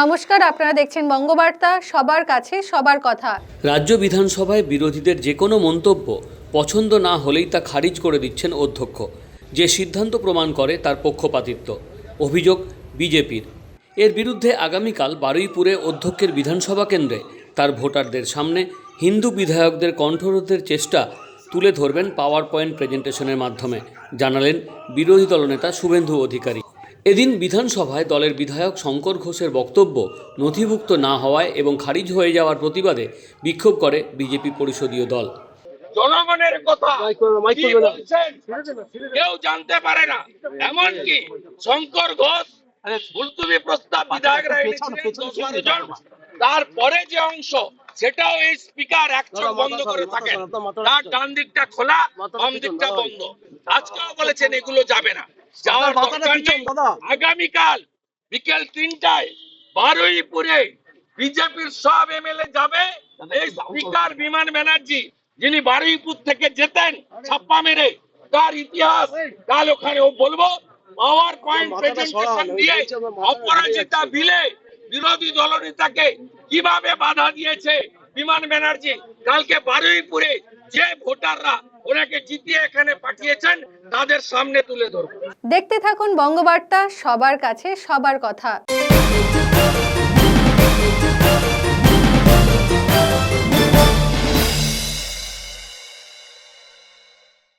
নমস্কার, আপনারা দেখছেন বঙ্গবার্তা, সবার কাছে সবার কথা। রাজ্য বিধানসভায় বিরোধীদের যে কোনো মন্তব্য পছন্দ না হলেই তা খারিজ করে দিচ্ছেন অধ্যক্ষ। যে সিদ্ধান্ত প্রমাণ করে তার পক্ষপাতিত্ব। অভিযোগ বিজেপির। এর বিরুদ্ধে আগামীকাল বারুইপুরে অধ্যক্ষের বিধানসভা কেন্দ্রে তার ভোটারদের সামনে হিন্দু বিধায়কদের কণ্ঠরোধের চেষ্টা তুলে ধরবেন পাওয়ার পয়েন্ট প্রেজেন্টেশনের মাধ্যমে, জানালেন বিরোধী দলনেতা শুভেন্দু অধিকারী। এদিন বিধানসভায় দলের বিধায়ক শঙ্কর ঘোষের বক্তব্য নথিভুক্ত না হওয়ায় এবং খারিজ হয়ে যাওয়ার প্রতিবাদে বিক্ষোভ করে বিজেপি পরিষদীয় দল। জনগণের কথা কি বলছেন? কেউ জানতে পারে না। এমনকি শঙ্কর ঘোষ মুলতুবি প্রস্তাব বিধায়করা এনেছিলেন। তারপরে যে অংশ সেটাও এই স্পিকার এক বন্ধ করে থাকে তার ডান দিকটা খোলা বাম দিকটা বন্ধ। আজকেও বলেছেন এগুলো যাবে না। যাওয়ার দরকার নেই। আগামীকাল বিকেল তিনটায় বারুইপুরে বিজেপির সব এমএলএ যাবে। এই স্পিকার বিমান ব্যানার্জি যিনি বারুইপুর থেকে যেতেন ছাপ্পা মেরে তার ইতিহাস কাল ওখানে ও বলব পাওয়ার পয়েন্ট প্রেজেন্টেশন দিয়ে অপরাজিতা বিলে বিরোধী দলনেতাকে কীভাবে বাধা দিয়েছে বিমান ব্যানার্জি কালকে বারুইপুরে যে ভোটাররা ওনাকে জিতিয়ে এখানে পাঠিয়েছেন, তাদের সামনে তুলে ধরব। দেখতে থাকুন বঙ্গবার্তা, সবার কাছে সবার কথা।